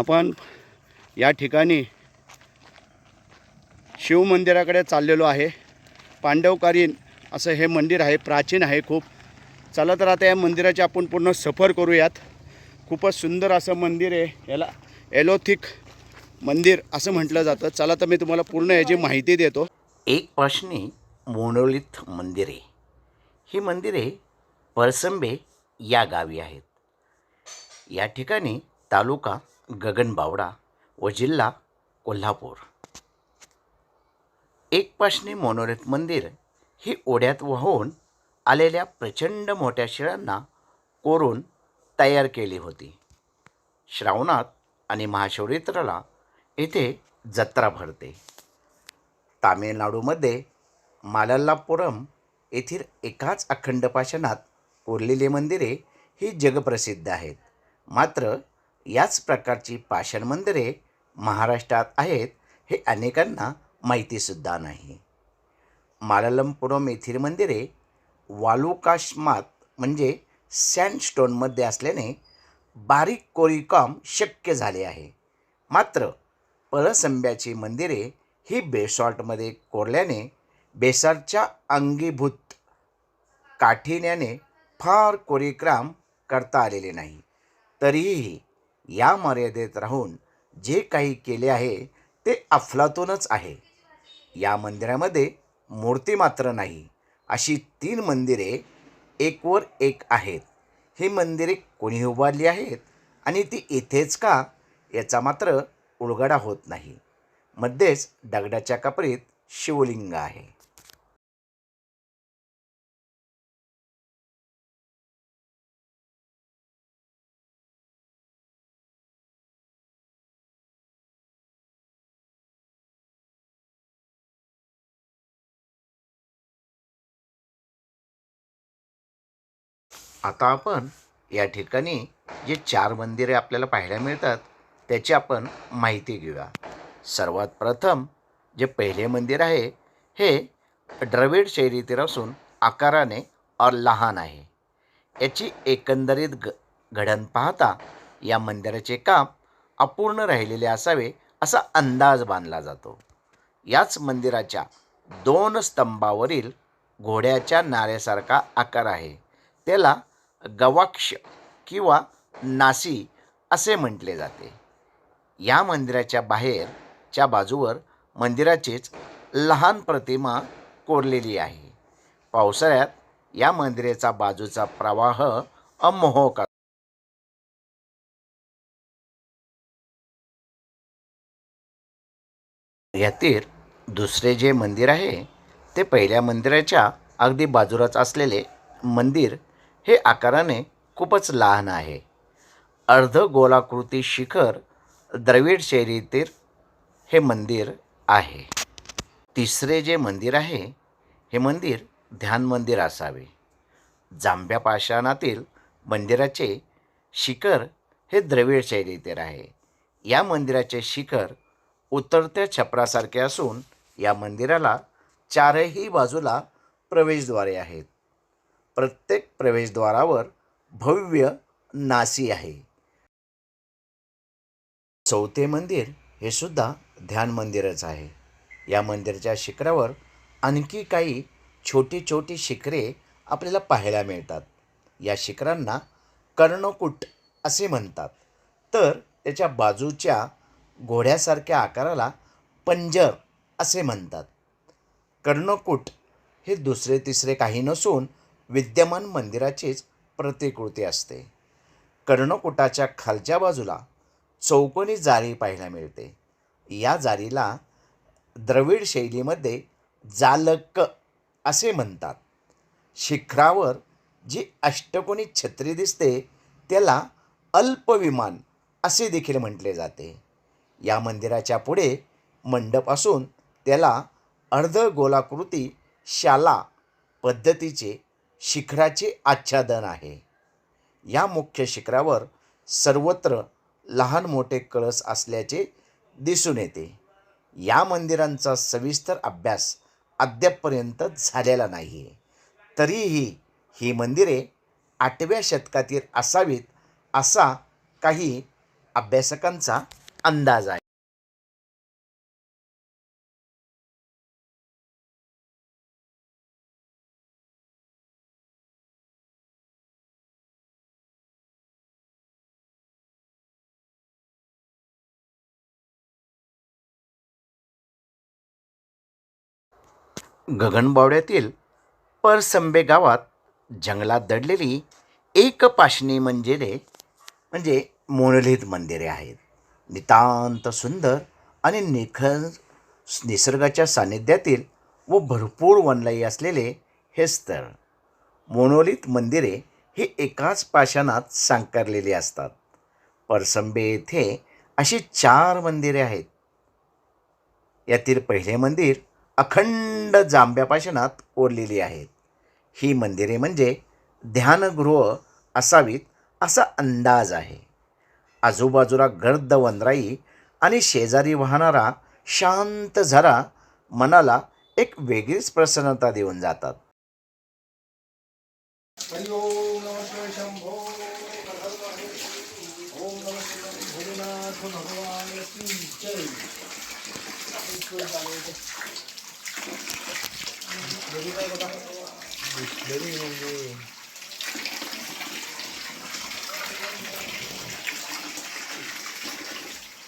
आपण या ठिकाणी शिवमंदिराकडे चाललेलो आहे. पांडवकालीन असं हे मंदिर आहे प्राचीन आहे खूप. चला तर आता या मंदिराची आपण पूर्ण सफर करूयात. खूपच सुंदर असं मंदिर आहे. याला एलोथिक मंदिर असं म्हटलं जातं. चला तर मी तुम्हाला पूर्ण याची माहिती देतो. एक पाशणी मोनोलिथ मंदिरे ही मंदिरे परसंबे या गावी आहेत. या ठिकाणी तालुका गगनबावडा व जिल्हा कोल्हापूर. एक पाशणी मंदिर ही ओढ्यात वाहून आलेल्या प्रचंड मोठ्या शिळांना कोरून तयार केली होती. श्रावणात आणि महाशिवरात्राला येथे जत्रा भरते. तामिळनाडूमध्ये मालल्लापुरम येथील एकाच अखंड पाषाणात कोरलेली मंदिरे ही जगप्रसिद्ध आहेत. मात्र याच प्रकारची पाषाण मंदिरे महाराष्ट्रात आहेत हे अनेकांना माहितीसुद्धा नाही. मालालमपुरम येथील मंदिरे वालुकाश्मात म्हणजे सँडस्टोनमध्ये असल्याने बारीक कोरीकाम शक्य झाले आहे. मात्र परसंब्याची मंदिरे ही बेसॉल्टमध्ये कोरल्याने बेसाल्टच्या अंगीभूत काठिण्याने फार कोरीक्राम करता आलेले नाही. तरीही या मर्यादेत राहून जे काही केले आहे ते अफलातूनच आहे. या मंदिरामध्ये मूर्ती मात्र नाही. अशी तीन मंदिरे एकवर एक आहेत. ही मंदिरे कोणी उभारली आहेत आणि ती इथेच का याचा मात्र उलगडा होत नाही. मध्येच दगडाच्या कपरीत शिवलिंग आहे. आता आपण या ठिकाणी जे चार मंदिरे आपल्याला पाहायला मिळतात त्याची आपण माहिती घेऊया. सर्वात प्रथम जे पहिले मंदिर आहे हे द्रविड शैलीतील असून आकाराने और लहान आहे. याची एकंदरीत ग घडण पाहता या मंदिराचे काम अपूर्ण राहिलेले असावे असा अंदाज बांधला जातो. याच मंदिराच्या दोन स्तंभावरील घोड्याच्या नाऱ्यासारखा आकार आहे. त्याला गवाक्ष किंवा नासी असे म्हटले जाते. या मंदिराच्या बाहेरच्या बाजूवर मंदिराचीच लहान प्रतिमा कोरलेली आहे. पावसाळ्यात या मंदिराचा बाजूचा प्रवाह अमोहक यातील दुसरे जे मंदिर आहे ते पहिल्या मंदिराच्या अगदी बाजूलाच असलेले मंदिर हे आकाराने खूपच लहान आहे. अर्ध गोलाकृती शिखर द्रविड शैलीतील हे मंदिर आहे. तिसरे जे मंदिर आहे हे मंदिर ध्यान मंदिर असावे. जांभ्या पाषाणातील मंदिराचे शिखर हे द्रविड शैलीतील आहे. या मंदिराचे शिखर उतरत्या छपरासारखे असून या मंदिराला चारही बाजूला प्रवेशद्वारे आहेत. प्रत्येक प्रवेशद्वारावर भव्य नासी आहे. चौथे मंदिर हे सुद्धा ध्यान मंदिरच आहे. या मंदिराच्या शिखरावर आणखी काही छोटी छोटी शिखरे आपल्याला पाहायला मिळतात. या शिखरांना कर्णकूट असे म्हणतात. तर त्याच्या बाजूच्या घोड्यासारख्या आकाराला पंजर असे म्हणतात. कर्णकूट हे दुसरे तिसरे काही नसून विद्यमान मंदिराचीच प्रतिकृती असते. कर्णकुटाच्या खालच्या बाजूला चौकोनी जाळी पाहायला मिळते. या जाळीला द्रविड शैलीमध्ये जालक असे म्हणतात. शिखरावर जी अष्टकोनी छत्री दिसते त्याला अल्पविमान असे देखील म्हटले जाते. या मंदिराच्या पुढे मंडप असून त्याला अर्धगोलाकृती शाला पद्धतीचे शिखराचे आच्छादन आहे. या मुख्य शिखरावर सर्वत्र लहान मोठे कळस असल्याचे दिसून येते. या मंदिरांचा सविस्तर अभ्यास अद्यापपर्यंत झालेला नाही आहे तरीही ही मंदिरे आठव्या शतकातील असावीत असा काही अभ्यासकांचा अंदाज आहे. गगनबावड्यातील परसंबे गावात जंगलात दडलेली एक पाशणी मंदिरे म्हणजे मोनलित मंदिरे आहेत. नितांत सुंदर आणि निखळ निसर्गाच्या सान्निध्यातील व भरपूर वनलाई असलेले हे स्थळ. मोनोलित मंदिरे ही एकाच पाषाणात सांकारलेली असतात. परसंबे येथे अशी चार मंदिरे आहेत. यातील पहिले मंदिर अखंड जांभ्यापाशनात कोरलेली आहेत. ही मंदिरे म्हणजे ध्यानगृह असावीत असा अंदाज आहे. आजूबाजूला गर्द वनराई आणि शेजारी वाहणारा शांत झरा मनाला एक वेगळीच प्रसन्नता देऊन जातात.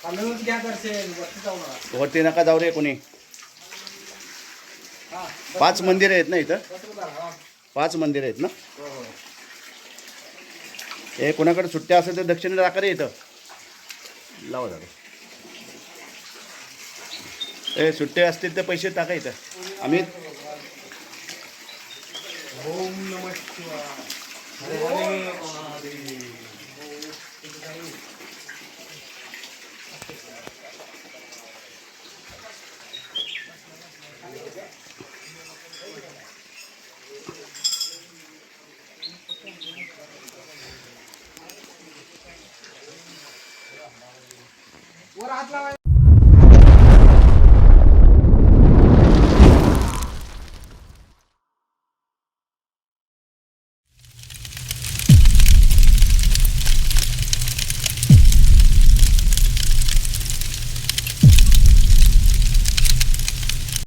खालूनच घ्या वरती जाऊ नका वरती नका जाऊ रे कोणी हा पाच मंदिरं आहेत ना इथं हा. पाच मंदिरं आहेत ना हो, हो. हे कोणाकडे सुट्ट्या असेल तर दक्षिणेला राखा रे इथं लावा जरा ए सुट्टे असतील तर पैसे टाका इथं आम्ही ओम नमः शिवाय